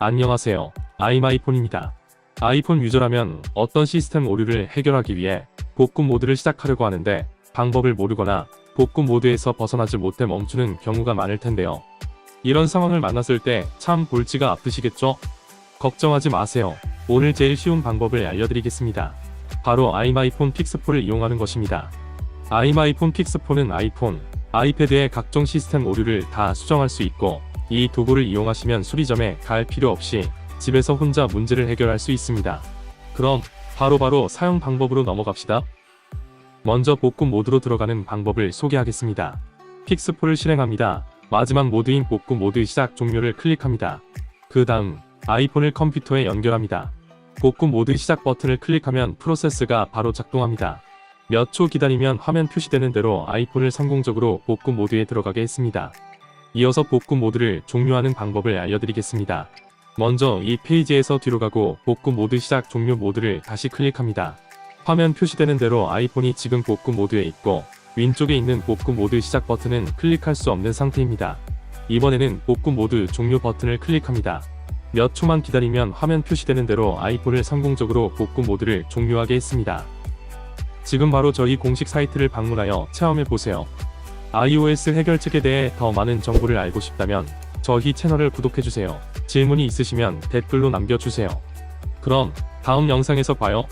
안녕하세요. 아이마이폰입니다. 아이폰 유저라면 어떤 시스템 오류를 해결하기 위해 복구 모드를 시작하려고 하는데 방법을 모르거나 복구 모드에서 벗어나지 못해 멈추는 경우가 많을 텐데요. 이런 상황을 만났을 때 참 골치가 아프시겠죠? 걱정하지 마세요. 오늘 제일 쉬운 방법을 알려드리겠습니다. 바로 아이마이폰 픽스4를 이용하는 것입니다. 아이마이폰 픽스4는 아이폰, 아이패드의 각종 시스템 오류를 다 수정할 수 있고 이 도구를 이용하시면 수리점에 갈 필요 없이 집에서 혼자 문제를 해결할 수 있습니다. 그럼 바로바로 사용 방법으로 넘어갑시다. 먼저 복구 모드로 들어가는 방법을 소개하겠습니다. 픽스4를 실행합니다. 마지막 모드인 복구 모드 시작 종료를 클릭합니다. 그 다음 아이폰을 컴퓨터에 연결합니다. 복구 모드 시작 버튼을 클릭하면 프로세스가 바로 작동합니다. 몇 초 기다리면 화면 표시되는 대로 아이폰을 성공적으로 복구 모드에 들어가게 했습니다. 이어서 복구 모드를 종료하는 방법을 알려드리겠습니다. 먼저 이 페이지에서 뒤로 가고 복구 모드 시작 종료 모드를 다시 클릭합니다. 화면 표시되는 대로 아이폰이 지금 복구 모드에 있고 왼쪽에 있는 복구 모드 시작 버튼은 클릭할 수 없는 상태입니다. 이번에는 복구 모드 종료 버튼을 클릭합니다. 몇 초만 기다리면 화면 표시되는 대로 아이폰을 성공적으로 복구 모드를 종료하게 했습니다. 지금 바로 저희 공식 사이트를 방문하여 체험해 보세요. iOS 해결책에 대해 더 많은 정보를 알고 싶다면 저희 채널을 구독해 주세요. 질문이 있으시면 댓글로 남겨주세요. 그럼 다음 영상에서 봐요.